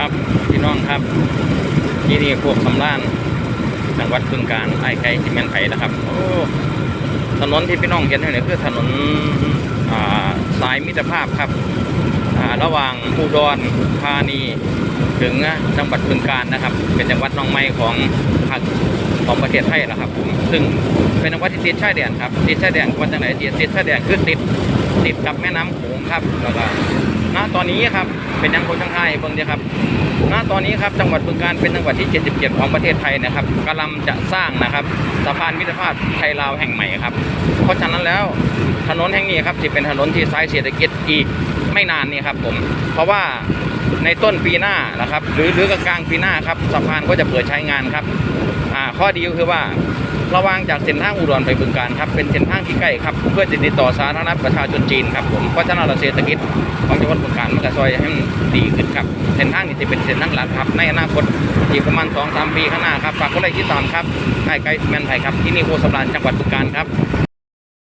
ครับพี่น้องครับ ที่นี่พวกสำรานจังหวัดบึงกาฬไอ้ไก่ที่แม่นไผ่นะครับโอ้ถนนที่พี่น้องเห็นอยู่เนี่ยคือถนนสายมิตรภาพครับระหว่างอุดรธานีถึงจังหวัดบึงกาฬนะครับ เป็นจังหวัดน้องไม้ของภาคของประเทศไทยนะครับผมซึ่งเป็นจังหวัดที่ติดชายแดนครับติดชายแดนวันจังไหนติดติดชายแดนคือติดติดกับแม่น้ำโขงครับแล้วก็ ณตอนนี้ครับเป็นยังคนทั้งไทยเบิ่งเดียครับณตอนนี้ครับจังหวัดบึงกาฬเป็นจังหวัดที่ 77 ของประเทศไทยนะครับกำลังจะสร้างนะครับสะพานมิตรภาพไทยลาวแห่งใหม่ครับ เพราะฉะนั้นแล้วถนนแห่งนี้ครับจะเป็นถนนที่สายเศรษฐกิจอีกไม่นานนี้ครับผมเพราะว่าในต้นปีหน้านะครับ หรือหรือกลางปีหน้าครับสะพานก็จะเปิดใช้งานครับข้อดีก็คือว่า ระหวางจากเส้นทางอุดรไปบึงการครับเป็นเส้นทางที่ใกล้ครับเพื่อจะติดต่อสาธารณประชาชนจีนครับผมเพราะฉะนั้นเราเศรษฐกิจของจังหวัดบึงการมันก็ซอยให้มันดีขึ้นครับเส้นทางนี้จะเป็นเส้นทางหลักครับในอนาคตอีกประมาณ2-3ปีข้างหน้าครับฝากคนไลค์ที่ตามครับใกล้ใกล้แมนไทยครับที่นี่โคสำราญจังหวัดบึงการครับ